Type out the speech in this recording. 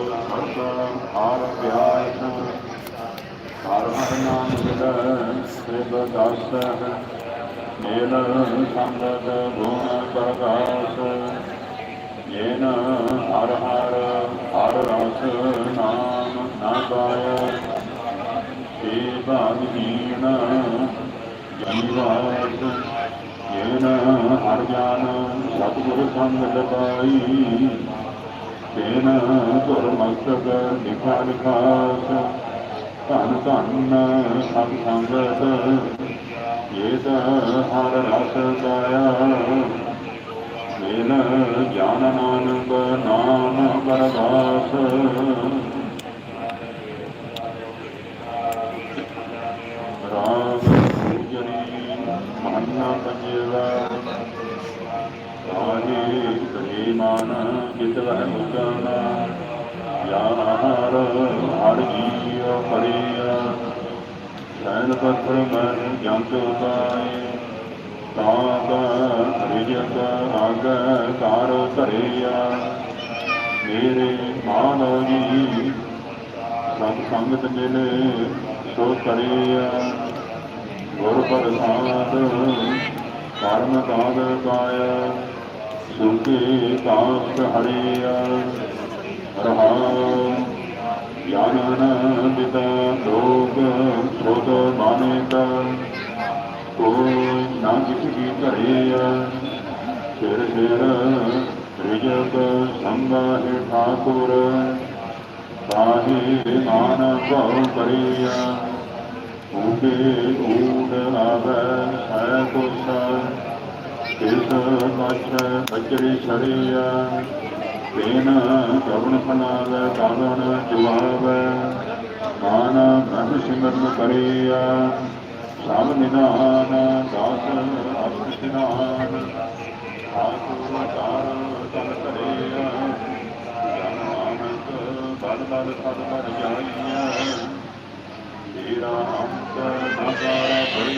ਸਤ ਹਰ ਪਿਆਸ ਹਰ ਹਰ ਨਾਮ ਮਿਲੈ ਸ੍ਰਿਬ ਦਾਸ ਮੇਲ ਸੰਗਤ ਗੁਣ ਪ੍ਰਗਾਸ ਜੇਨ ਹਰ ਹਰ ਹਰ ਰਸ ਨਾਮ ਨਾ ਪਾਇ ਭਾਗਹੀਣ ਜਨਵਾਸ ਜੇਨ ਹਰ ਗਿਆਨ ਸਤਿਗੁਰ ਸੰਗਤ ਪਾਈ ਤੇਨ ਗੁਰ ਮਸਤਕ ਲਿਖਾ ਲਿਖਾਸ ਧਨ ਧਨ ਸਭ ਸੰਗਤ ਇਹ ਹਰ ਰਸ ਪਾਇਆ। ਮੇਲ ਗਿਆਨ ਨਾਨਕ ਨਾਮ ਪਰਵਾਸ ਰਾਗ ਪੂਜਨੀ ਮਹੰਨਾ ਪੰਜੇਵਾ। ਆਹੇ ਕਹੇ ਮਾਨ ਜਿਤ ਵਹਿ ਮੁਕਨਾ ਗਿਆਨ ਹਰ ਹਰ ਜੀਉ ਪਰਿਆ ਸੈਨ ਪੱਥਰ ਮਨ ਜੰਤ ਉਪਾਏ ਤਾਪ ਰਿਜਕ ਅਗ ਕਾਰ ਧਰਿਆ ਮੇਰੇ ਮਾਨੋ ਜੀ ਸਤ ਸੰਗਤ ਮਿਲੇ ਸੋ ਕਰਿਆ ਗੁਰ ਪ੍ਰਸਾਦ ਕਰਮ ਕਾਗ ਪਾਇਆ ਸੁਖੀ ਕਾਸ ਹਰਿਆ ਰਹਾਉ। ਗਿਆਨਨ ਪਿਤਾ ਲੋਕ ਸੋਤ ਮਾਨਿਤ। ਕੋਈ ਨਾ ਕਿਛ ਕੀ ਧਰਿਆ ਸਿਰ ਸਿਰ ਰਿਜਕ ਸੰਗਾਹਿ ਠਾਕੁਰ। ਸਾਹੀ ਮਾਨ ਭਉ ਕਰਿਆ। ਊਡੇ ਊਡ ਆਵੈ ਹੈ ਕੋਸਾ ਤਿਸ ਪਾਛ ਅਚਰੇ ਛੜਿਆ ਤੇਨ ਕਵਣ ਫਨਾਲ ਕਾਵਣ ਜਵਾਬ ਮਾਨ ਬ੍ਰਹਮ ਸਿਮਰਨ ਕਰਿਆ ਸਭ ਨਿਧਾਨ ਦਾਸ ਅਪਿ ਨਿਧਾਨ ਆਤਮਾ ਕਾਰ ਤਨ ਕਰਿਆ ਬਲ ਬਲ ਸਦ ਬਣ ਜਾਈਆ ਤੇਰਾ ਅੰਤ ਨਾਕਾਰਾ ਭਰੀ